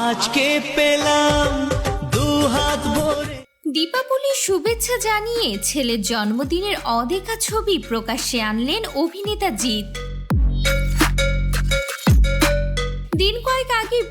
আজকে পেলাম দু হাত ভরে। দীপাবলির শুভেচ্ছা জানিয়ে ছেলের জন্মদিনের অদেখা ছবি প্রকাশ্যে আনলেন অভিনেতা জিৎ।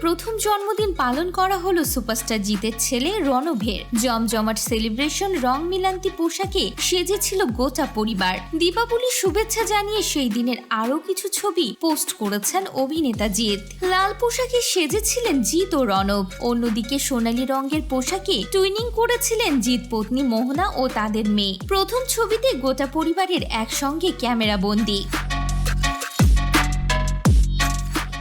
প্রথম জন্মদিন পালন করা হলো সুপারস্টার জিতের ছেলে রণভের। জমজমাট সেলিব্রেশন, রং মিলান্তি পোশাকে সেজেছিল গোটা পরিবার। দীপাবলির শুভেচ্ছা জানিয়ে সেই দিনের আরও কিছু ছবি পোস্ট করেছেন অভিনেতা জিৎ। লাল পোশাকে সেজেছিলেন জিৎ ও রণব। অন্যদিকে সোনালী রঙের পোশাকে টুইনিং করেছিলেন জিৎ পত্নী মোহনা ও তাদের মেয়ে। প্রথম ছবিতে গোটা পরিবারের একসঙ্গে ক্যামেরা বন্দী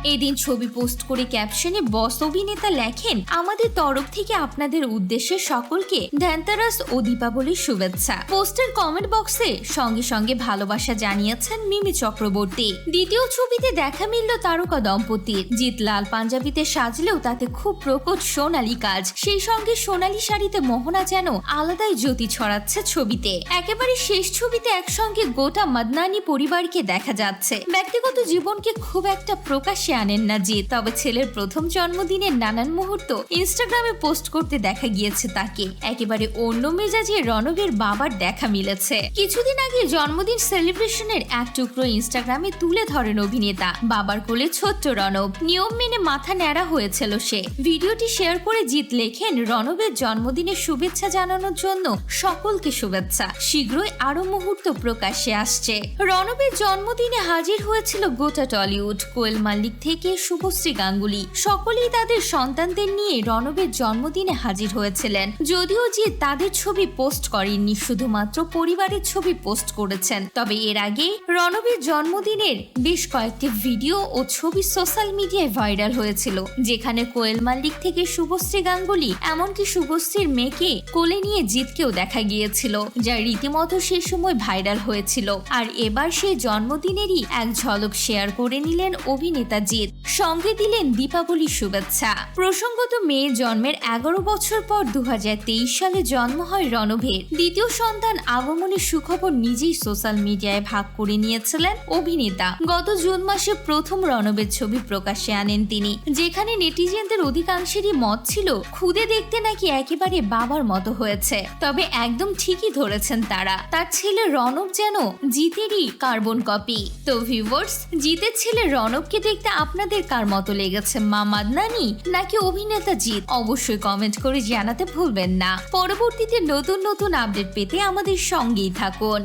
এদিন ছবি পোস্ট করে ক্যাপশনে বস অভিনেতা লেখেন, আমাদের তরফ থেকে আপনাদের উদ্দেশ্যে সকলকে ধনতেরাস ও দীপাবলির শুভেচ্ছা। পোস্টের কমেন্ট বক্সে সঙ্গে সঙ্গে ভালোবাসা জানিয়েছেন মিমি চক্রবর্তী। দ্বিতীয় ছবিতে দেখা মিলল তারকা দম্পতির। জিৎ লাল পাঞ্জাবিতে সাজলেও তাতে খুব প্রকট সোনালী কাজ। সেই সঙ্গে সোনালী শাড়িতে মোহনা যেন আলাদাই জ্যোতি ছড়াচ্ছে ছবিতে। একেবারে শেষ ছবিতে একসঙ্গে গোটা মদনানি পরিবারকে দেখা যাচ্ছে। ব্যক্তিগত জীবনকে খুব একটা প্রকাশ্যে আনেন না জিৎ তবে ছেলের প্রথম জন্মদিনের নানান মুহূর্ত ইনস্টাগ্রামে পোস্ট করতে দেখা গিয়েছে তাকে। একেবারে অন্য মেজাজে রণবীর বাবার দেখা মিলেছে। কিছুদিন আগে জন্মদিন সেলিব্রেশনের এক টুকরো ইনস্টাগ্রামে তুলে ধরেন অভিনেতা। বাবার কোলে ছোট্ট রণব নিয়ম মেনে মাথা ন্যাড়া হয়েছিল সে। ভিডিওটি শেয়ার করে জিত লেখেন রণবের জন্মদিনের শুভেচ্ছা জানানোর জন্য সকলকে শুভেচ্ছা। শীঘ্রই আরও মুহূর্ত প্রকাশ্যে আসছে। রণবের জন্মদিনে হাজির হয়েছিল গোটা টলিউড। কোয়েল মাল্লিক থেকে শুভশ্রী গাঙ্গুলি। সকলেই তাদের সন্তানদের নিয়ে রণবের জন্মদিনে হাজির হয়েছিলেন। যদিও যে তাদের ছবি পোস্ট করেননি, শুধুমাত্র পরিবারের ছবি পোস্ট করেছেন। তবে এর আগে রণবের জন্মদিনের বেশ কয়েকটি ভিডিও ও ছবি সোশ্যাল মিডিয়ায় ভাইরাল হয়েছিল, যেখানে কোয়েল মাল্লিক থেকে শুভশ্রী গাঙ্গুলি এমনকি শুভশ্রীর মেয়েকে কোলে নিয়ে জিতকেও দেখা গিয়েছিল, যা রীতিমতো সে সময় ভাইরাল হয়েছিল। আর এবার সেই জন্মদিনেরই এক ঝলক শেয়ার করে নিলেন অভিনেতা জিৎ সঙ্গে দিলেন দীপাবলি শুভেচ্ছা। প্রসঙ্গত মেয়ে জন্মের এগারো বছর পর দু হাজার তেইশ সালে জন্ম হয় রণভের দ্বিতীয় সন্তান আগমনের সুখবর নিজেই সোশ্যাল মিডিয়ায় ভাগ করে নিয়েছিলেন অভিনেতা। গত জুন মাসে প্রথম রণবের ছবি প্রকাশে আনেন তিনি। যেখানে নেটিজেনদের অধিকাংশেরই মত ছিল, খুদে দেখতে নাকি একেবারে বাবার মতো হয়েছে। তবে একদম ঠিকই ধরেছেন তারা। তার ছেলে রণব যেন জিতেরই কার্বন কপি। তো ভিউয়ার্স, জিতের ছেলে রণবকে দেখতে আপনাদের কার মতো লেগেছে মা মাদনানি নাকি অভিনেতা জিৎ? অবশ্যই কমেন্ট করে জানাতে ভুলবেন না। পরবর্তীতে নতুন নতুন আপডেট পেতে আমাদের সঙ্গেই থাকুন।